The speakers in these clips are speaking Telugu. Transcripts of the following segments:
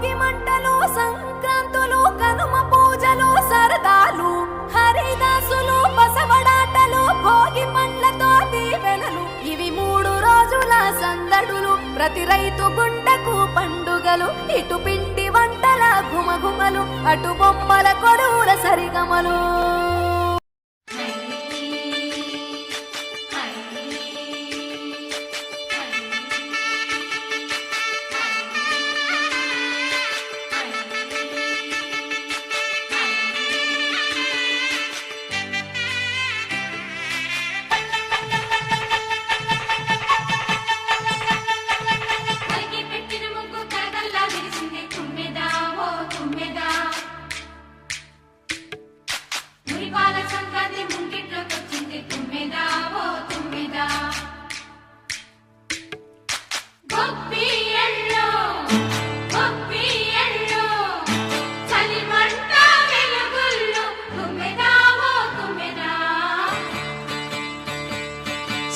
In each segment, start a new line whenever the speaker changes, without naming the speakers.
భోగి మంటలు సంక్రాంతులు కనుమ పూజలు సరదాలు హరిదాసులు బసవడాటలు భోగి పండ్లతో దీవెనలు ఇవి మూడు రోజుల సందడులు. ప్రతి రైతు గుండెకు పండుగలు. ఇటు పిండి వంటల గుమగుమలు అటు బొమ్మల కొడువుల సరిగమలు.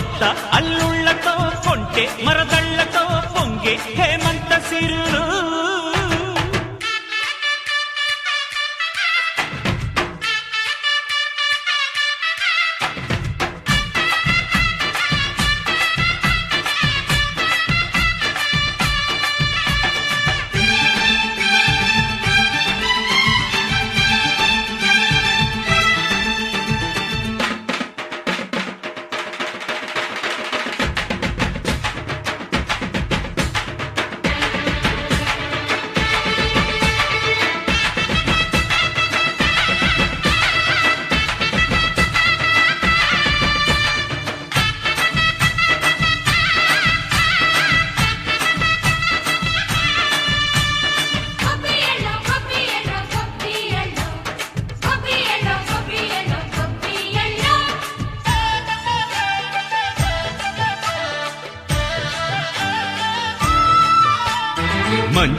కొత్త అల్లుళ్ళతో కొంటే మరదళ్ళతో పొంగే హేమంత సిరులు.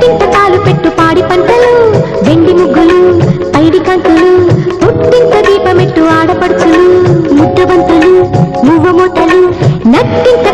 పుట్టింతకాలు
పెట్టు పాడి పంటలు వెండి ముగ్గులు పైడి కంకులు పుట్టింత దీపమెట్టు ఆడపడుచులు ముద్దబంతులు మువ్వ మూటలు నట్టింత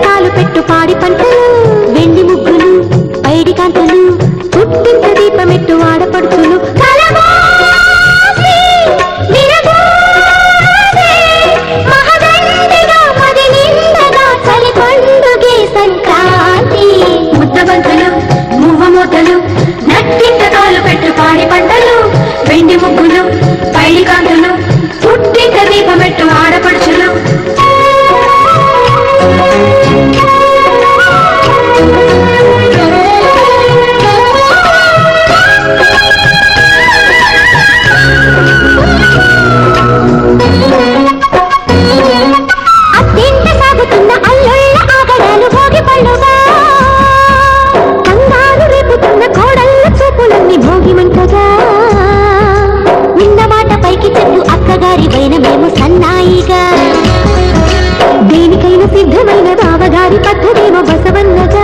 దీనికైనా మేము సన్నాయిగా? దీనికైనా సిద్ధమైన బావగారి పద్ధతేమో బసవన్నగా?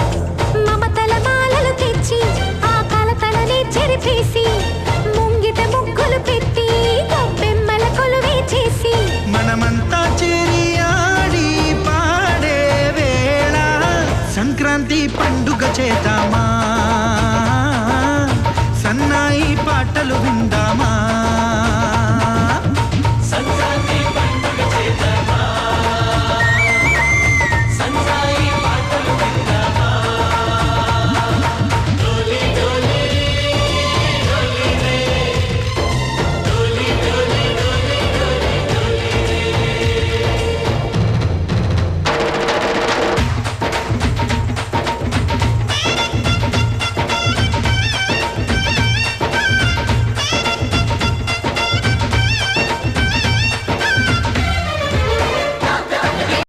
大妈。